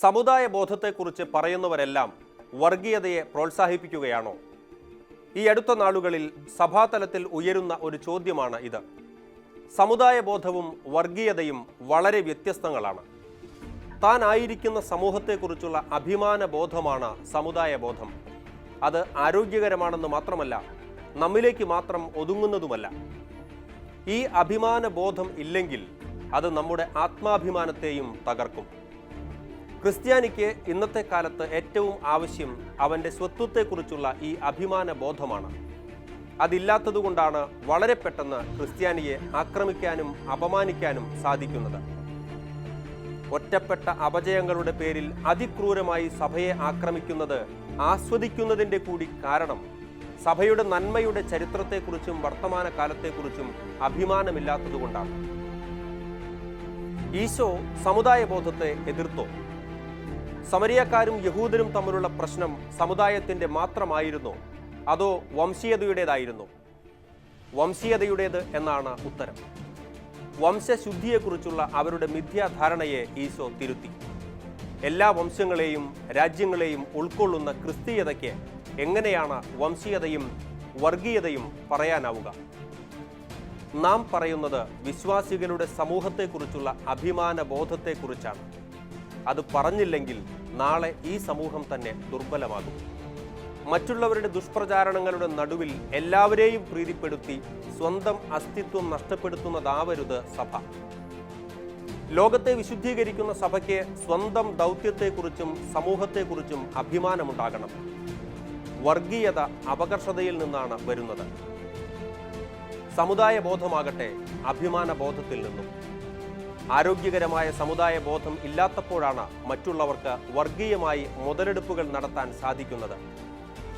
സമുദായ ബോധത്തെക്കുറിച്ച് പറയുന്നവരെല്ലാം വർഗീയതയെ പ്രോത്സാഹിപ്പിക്കുകയാണോ? ഈ അടുത്ത നാളുകളിൽ സഭാതലത്തിൽ ഉയരുന്ന ഒരു ചോദ്യമാണ് ഇത്. സമുദായ ബോധവും വർഗീയതയും വളരെ വ്യത്യസ്തങ്ങളാണ്. താൻ ആയിരിക്കുന്ന സമൂഹത്തെക്കുറിച്ചുള്ള അഭിമാന ബോധമാണ് സമുദായ ബോധം അത് ആരോഗ്യകരമാണെന്ന് മാത്രമല്ല നമ്മിലേക്ക് മാത്രം ഒതുങ്ങുന്നതുമല്ല. ഈ അഭിമാന ബോധം ഇല്ലെങ്കിൽ അത് നമ്മുടെ ആത്മാഭിമാനത്തെയും തകർക്കും. ക്രിസ്ത്യാനിക്ക് ഇന്നത്തെ കാലത്ത് ഏറ്റവും ആവശ്യം അവന്റെ സ്വത്വത്തെക്കുറിച്ചുള്ള ഈ അഭിമാന ബോധമാണ്. അതില്ലാത്തതുകൊണ്ടാണ് വളരെ പെട്ടെന്ന് ക്രിസ്ത്യാനിയെ ആക്രമിക്കാനും അപമാനിക്കാനും സാധിക്കുന്നത്. ഒറ്റപ്പെട്ട അപജയങ്ങളുടെ പേരിൽ അതിക്രൂരമായി സഭയെ ആക്രമിക്കുന്നത് ആസ്വദിക്കുന്നതിന്റെ കൂടി കാരണം സഭയുടെ നന്മയുടെ ചരിത്രത്തെക്കുറിച്ചും വർത്തമാന കാലത്തെക്കുറിച്ചും അഭിമാനമില്ലാത്തതുകൊണ്ടാണ്. ഈശോ സമുദായ ബോധത്തെ എതിർത്തോ? സമരിയക്കാരും യഹൂദരും തമ്മിലുള്ള പ്രശ്നം സമുദായത്തിന്റെ മാത്രമായിരുന്നോ. അതോ വംശീയതയുടേതായിരുന്നോ? വംശീയതയുടേത് എന്നാണ് ഉത്തരം. വംശശുദ്ധിയെക്കുറിച്ചുള്ള അവരുടെ മിഥ്യാധാരണയെ ഈശോ തിരുത്തി. എല്ലാ വംശങ്ങളെയും രാജ്യങ്ങളെയും ഉൾക്കൊള്ളുന്ന ക്രിസ്തീയതയ്ക്ക് എങ്ങനെയാണ് വംശീയതയും വർഗീയതയും പറയാനാവുക? നാം പറയുന്നത് വിശ്വാസികളുടെ സമൂഹത്തെക്കുറിച്ചുള്ള അഭിമാന ബോധത്തെക്കുറിച്ചാണ് അത് പറഞ്ഞില്ലെങ്കിൽ നാളെ ഈ സമൂഹം തന്നെ ദുർബലമാകും. മറ്റുള്ളവരുടെ ദുഷ്പ്രചാരണങ്ങളുടെ നടുവിൽ എല്ലാവരെയും പ്രീതിപ്പെടുത്തി സ്വന്തം അസ്തിത്വം നഷ്ടപ്പെടുത്തുന്നതാവരുത് സഭ. ലോകത്തെ വിശുദ്ധീകരിക്കുന്ന സഭയ്ക്ക് സ്വന്തം ദൗത്യത്തെക്കുറിച്ചും സമൂഹത്തെക്കുറിച്ചും അഭിമാനമുണ്ടാകണം. വർഗീയത അപകർഷതയിൽ നിന്നാണ് വരുന്നത്. സമുദായ ബോധമാകട്ടെ അഭിമാന ബോധത്തിൽ നിന്നും. ആരോഗ്യകരമായ സമുദായ ബോധം ഇല്ലാത്തപ്പോഴാണ് മറ്റുള്ളവർക്ക് വർഗീയമായി മുതലെടുപ്പുകൾ നടത്താൻ സാധിക്കുന്നത്.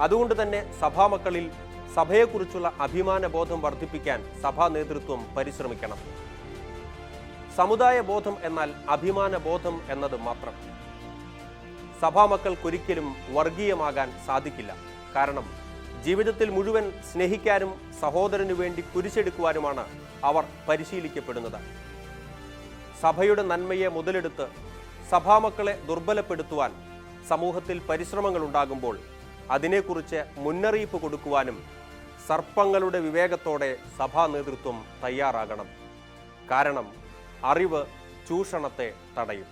അതുകൊണ്ട് തന്നെ സഭാമക്കളിൽ സഭയെക്കുറിച്ചുള്ള അഭിമാന ബോധം വർദ്ധിപ്പിക്കാൻ സഭാ നേതൃത്വം പരിശ്രമിക്കണം. സമുദായ ബോധം എന്നാൽ അഭിമാന ബോധം എന്നത് മാത്രം. സഭാമക്കൾക്കൊരിക്കലും വർഗീയമാകാൻ സാധിക്കില്ല. കാരണം ജീവിതത്തിൽ മുഴുവൻ സ്നേഹിക്കാനും സഹോദരനു വേണ്ടി കുരിശെടുക്കുവാനുമാണ് അവർ പരിശീലിക്കപ്പെടുന്നത്. സഭയുടെ നന്മയെ മുതലെടുത്ത് സഭാമക്കളെ ദുർബലപ്പെടുത്തുവാൻ സമൂഹത്തിൽ പരിശ്രമങ്ങൾ ഉണ്ടാകുമ്പോൾ അതിനെക്കുറിച്ച് മുന്നറിയിപ്പ് കൊടുക്കുവാനും സർപ്പങ്ങളുടെ വിവേകത്തോടെ സഭാ നേതൃത്വം തയ്യാറാകണം. കാരണം അറിവ് ചൂഷണത്തെ തടയും.